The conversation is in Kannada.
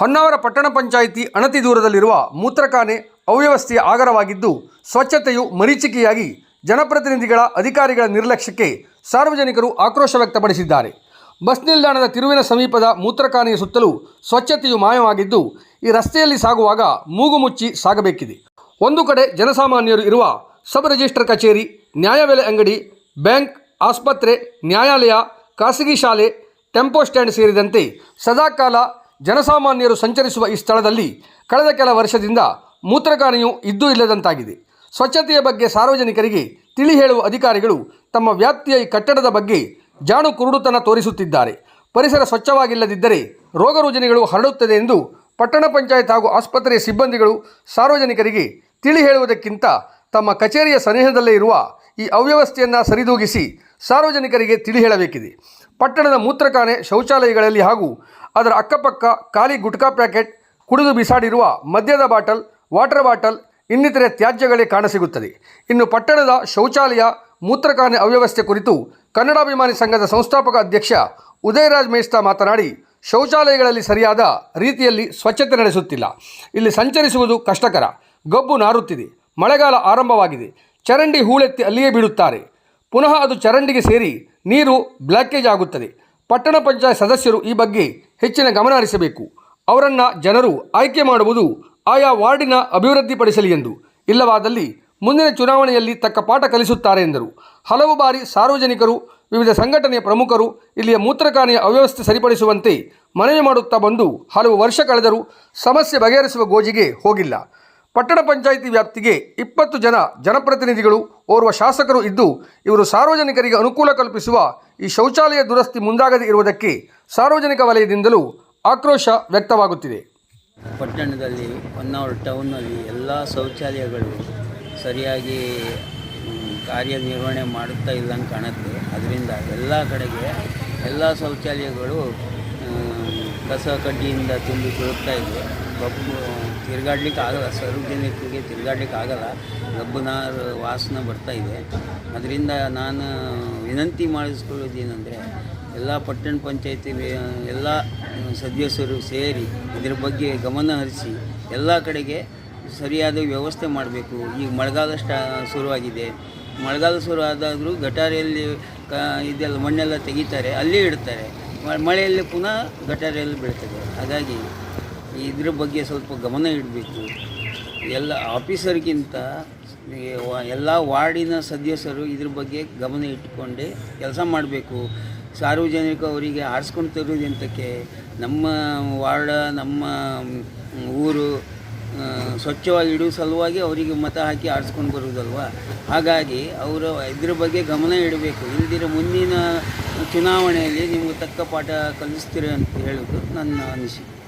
ಹೊನ್ನಾವರ ಪಟ್ಟಣ ಪಂಚಾಯಿತಿ ಅಣತಿ ದೂರದಲ್ಲಿರುವ ಮೂತ್ರಖಾನೆ ಅವ್ಯವಸ್ಥೆಯ ಆಗರವಾಗಿದ್ದು, ಸ್ವಚ್ಛತೆಯು ಮರೀಚಿಕೆಯಾಗಿ ಜನಪ್ರತಿನಿಧಿಗಳ ಅಧಿಕಾರಿಗಳ ನಿರ್ಲಕ್ಷ್ಯಕ್ಕೆ ಸಾರ್ವಜನಿಕರು ಆಕ್ರೋಶ ವ್ಯಕ್ತಪಡಿಸಿದ್ದಾರೆ. ಬಸ್ ನಿಲ್ದಾಣದ ತಿರುವಿನ ಸಮೀಪದ ಮೂತ್ರಖಾನೆಯ ಸುತ್ತಲೂ ಸ್ವಚ್ಛತೆಯು ಮಾಯವಾಗಿದ್ದು, ಈ ರಸ್ತೆಯಲ್ಲಿ ಸಾಗುವಾಗ ಮೂಗು ಮುಚ್ಚಿ ಸಾಗಬೇಕಿದೆ. ಒಂದು ಕಡೆ ಜನಸಾಮಾನ್ಯರು ಇರುವ ಸಬ್ ರಿಜಿಸ್ಟರ್ ಕಚೇರಿ ನ್ಯಾಯಬೆಲೆ ಅಂಗಡಿ, ಬ್ಯಾಂಕ್, ಆಸ್ಪತ್ರೆ, ನ್ಯಾಯಾಲಯ, ಖಾಸಗಿ ಶಾಲೆ, ಟೆಂಪೋ ಸ್ಟ್ಯಾಂಡ್ ಸೇರಿದಂತೆ ಸದಾಕಾಲ ಜನಸಾಮಾನ್ಯರು ಸಂಚರಿಸುವ ಈ ಸ್ಥಳದಲ್ಲಿ ಕಳೆದ ಕೆಲ ವರ್ಷದಿಂದ ಮೂತ್ರಖಾನೆಯು ಇದ್ದೂ ಇಲ್ಲದಂತಾಗಿದೆ. ಸ್ವಚ್ಛತೆಯ ಬಗ್ಗೆ ಸಾರ್ವಜನಿಕರಿಗೆ ತಿಳಿ ಹೇಳುವ ಅಧಿಕಾರಿಗಳು ತಮ್ಮ ವ್ಯಾಪ್ತಿಯ ಈ ಕಟ್ಟಡದ ಬಗ್ಗೆ ಜಾಣು ಕುರುಡುತನ ತೋರಿಸುತ್ತಿದ್ದಾರೆ. ಪರಿಸರ ಸ್ವಚ್ಛವಾಗಿಲ್ಲದಿದ್ದರೆ ರೋಗ ರುಜಿನಿಗಳು ಹರಡುತ್ತದೆ ಎಂದು ಪಟ್ಟಣ ಪಂಚಾಯತ್ ಹಾಗೂ ಆಸ್ಪತ್ರೆಯ ಸಿಬ್ಬಂದಿಗಳು ಸಾರ್ವಜನಿಕರಿಗೆ ತಿಳಿ ಹೇಳುವುದಕ್ಕಿಂತ ತಮ್ಮ ಕಚೇರಿಯ ಸನಿಹದಲ್ಲೇ ಇರುವ ಈ ಅವ್ಯವಸ್ಥೆಯನ್ನು ಸರಿದೂಗಿಸಿ ಸಾರ್ವಜನಿಕರಿಗೆ ತಿಳಿ ಹೇಳಬೇಕಿದೆ. ಪಟ್ಟಣದ ಮೂತ್ರಖಾನೆ ಶೌಚಾಲಯಗಳಲ್ಲಿ ಹಾಗೂ ಅದರ ಅಕ್ಕಪಕ್ಕ ಖಾಲಿ ಗುಟ್ಕಾ ಪ್ಯಾಕೆಟ್, ಕುಡಿದು ಬಿಸಾಡಿರುವ ಮದ್ಯದ ಬಾಟಲ್, ವಾಟರ್ ಬಾಟಲ್ ಇನ್ನಿತರೆ ತ್ಯಾಜ್ಯಗಳೇ ಕಾಣಸಿಗುತ್ತದೆ. ಇನ್ನು ಪಟ್ಟಣದ ಶೌಚಾಲಯ, ಮೂತ್ರಕಾನೆ ಅವ್ಯವಸ್ಥೆ ಕುರಿತು ಕನ್ನಡಾಭಿಮಾನಿ ಸಂಘದ ಸಂಸ್ಥಾಪಕ ಅಧ್ಯಕ್ಷ ಉದಯರಾಜ್ ಮೇಸ್ತಾ ಮಾತನಾಡಿ, ಶೌಚಾಲಯಗಳಲ್ಲಿ ಸರಿಯಾದ ರೀತಿಯಲ್ಲಿ ಸ್ವಚ್ಛತೆ ನಡೆಸುತ್ತಿಲ್ಲ. ಇಲ್ಲಿ ಸಂಚರಿಸುವುದು ಕಷ್ಟಕರ. ಗಬ್ಬು ನಾರುತ್ತಿದೆ. ಮಳೆಗಾಲ ಆರಂಭವಾಗಿದೆ. ಚರಂಡಿ ಹೂಳೆತ್ತಿ ಅಲ್ಲಿಯೇ ಬಿಡುತ್ತಾರೆ ಪುನಃ ಅದು ಚರಂಡಿಗೆ ಸೇರಿ ನೀರು ಬ್ಲಾಕೇಜ್ ಆಗುತ್ತದೆ. ಪಟ್ಟಣ ಪಂಚಾಯತ್ ಸದಸ್ಯರು ಈ ಬಗ್ಗೆ ಹೆಚ್ಚಿನ ಗಮನ ಹರಿಸಬೇಕು. ಅವರನ್ನು ಜನರು ಆಯ್ಕೆ ಮಾಡುವುದು ಆಯಾ ವಾರ್ಡಿನ ಅಭಿವೃದ್ಧಿಪಡಿಸಲಿ ಎಂದು. ಇಲ್ಲವಾದಲ್ಲಿ ಮುಂದಿನ ಚುನಾವಣೆಯಲ್ಲಿ ತಕ್ಕ ಪಾಠ ಕಲಿಸುತ್ತಾರೆ ಎಂದರು. ಹಲವು ಬಾರಿ ಸಾರ್ವಜನಿಕರು, ವಿವಿಧ ಸಂಘಟನೆಯ ಪ್ರಮುಖರು, ಇಲ್ಲಿಯ ಮೂತ್ರಕಾನೆಯ ಅವ್ಯವಸ್ಥೆ ಸರಿಪಡಿಸುವಂತೆ ಮನವಿ ಮಾಡುತ್ತಾ ಬಂದು ಹಲವು ವರ್ಷ ಕಳೆದರೂ ಸಮಸ್ಯೆ ಬಗೆಹರಿಸುವ ಗೋಜಿಗೆ ಹೋಗಿಲ್ಲ. ಪಟ್ಟಣ ಪಂಚಾಯಿತಿ ವ್ಯಾಪ್ತಿಗೆ ಇಪ್ಪತ್ತು ಜನ ಜನಪ್ರತಿನಿಧಿಗಳು ಓರ್ವ ಶಾಸಕರು ಇದ್ದು, ಇವರು ಸಾರ್ವಜನಿಕರಿಗೆ ಅನುಕೂಲ ಕಲ್ಪಿಸುವ ಈ ಶೌಚಾಲಯ ದುರಸ್ತಿ ಮುಂದಾಗದೇ ಇರುವುದಕ್ಕೆ ಸಾರ್ವಜನಿಕ ವಲಯದಿಂದಲೂ ಆಕ್ರೋಶ ವ್ಯಕ್ತವಾಗುತ್ತಿದೆ. ಪಟ್ಟಣದಲ್ಲಿ, ಹೊನ್ನಾವರ ಟೌನ್ನಲ್ಲಿ ಎಲ್ಲ ಶೌಚಾಲಯಗಳು ಸರಿಯಾಗಿ ಕಾರ್ಯನಿರ್ವಹಣೆ ಮಾಡುತ್ತಾ ಅಂತ ಕಾಣುತ್ತೆ. ಅದರಿಂದ ಎಲ್ಲ ಕಡೆಗೆ ಎಲ್ಲ ಶೌಚಾಲಯಗಳು ಕಸ ಕಡ್ಡಿಯಿಂದ ತುಂಬಿ ತುಳುಕ್ತಾ ಇದೆ. ಗಬ್ಬು ತಿರುಗಾಡ್ಲಿಕ್ಕೆ ಆಗಲ್ಲ ಸಾರ್ವಜನಿಕರಿಗೆ ತಿರುಗಾಡ್ಲಿಕ್ಕೆ ಆಗಲ್ಲ, ಗಬ್ಬುನಾರು ವಾಸನೆ ಬರ್ತಾ ಇದೆ. ಅದರಿಂದ ನಾನು ವಿನಂತಿ ಮಾಡಿಸ್ಕೊಳ್ಳೋದೇನೆಂದರೆ ಎಲ್ಲ ಪಟ್ಟಣ ಪಂಚಾಯತಿ ಎಲ್ಲ ಸದಸ್ಯರು ಸೇರಿ ಇದ್ರ ಬಗ್ಗೆ ಗಮನ ಹರಿಸಿ ಎಲ್ಲ ಕಡೆಗೆ ಸರಿಯಾದ ವ್ಯವಸ್ಥೆ ಮಾಡಬೇಕು. ಈಗ ಮಳೆಗಾಲ ಸ್ಟಾ, ಶುರುವಾಗಿದೆ. ಮಳೆಗಾಲ ಶುರು ಆದಾದರೂ ಗಟಾರಿಯಲ್ಲಿ ಕ, ಇದೆಲ್ಲ ಮಣ್ಣೆಲ್ಲ ತೆಗಿತಾರೆ, ಅಲ್ಲಿ ಇಡ್ತಾರೆ. ಮಳೆಯಲ್ಲಿ ಪುನಃ ಗಟಾರಿಯಲ್ಲಿ ಬೀಳ್ತದೆ. ಹಾಗಾಗಿ ಇದ್ರ ಬಗ್ಗೆ ಸ್ವಲ್ಪ ಗಮನ ಇಡಬೇಕು. ಎಲ್ಲ ಆಫೀಸರ್ಗಿಂತ ಎಲ್ಲ ವಾರ್ಡಿನ ಸದಸ್ಯರು ಇದ್ರ ಬಗ್ಗೆ ಗಮನ ಇಟ್ಟುಕೊಂಡೆ ಕೆಲಸ ಮಾಡಬೇಕು. ಸಾರ್ವಜನಿಕ ಅವರಿಗೆ ಆರಿಸ್ಕೊಂಡು ತರೋದಿಂತಕ್ಕೆ ನಮ್ಮ ವಾರ್ಡ, ನಮ್ಮ ಊರು ಸ್ವಚ್ಛವಾಗಿ ಇಡುವ ಸಲುವಾಗಿ ಅವರಿಗೆ ಮತ ಹಾಕಿ ಆರಿಸ್ಕೊಂಡು ಬರುವುದಲ್ವ ಹಾಗಾಗಿ ಅವರು, ಇದ್ರ ಬಗ್ಗೆ ಗಮನ ಇಡಬೇಕು. ಇಲ್ದಿರ ಮುಂದಿನ ಚುನಾವಣೆಯಲ್ಲಿ ನಿಮಗೆ ತಕ್ಕ ಪಾಠ ಕಲಿಸ್ತೀರಿ ಅಂತ ಹೇಳೋದು ನನ್ನ ಅನಿಸಿಕೆ.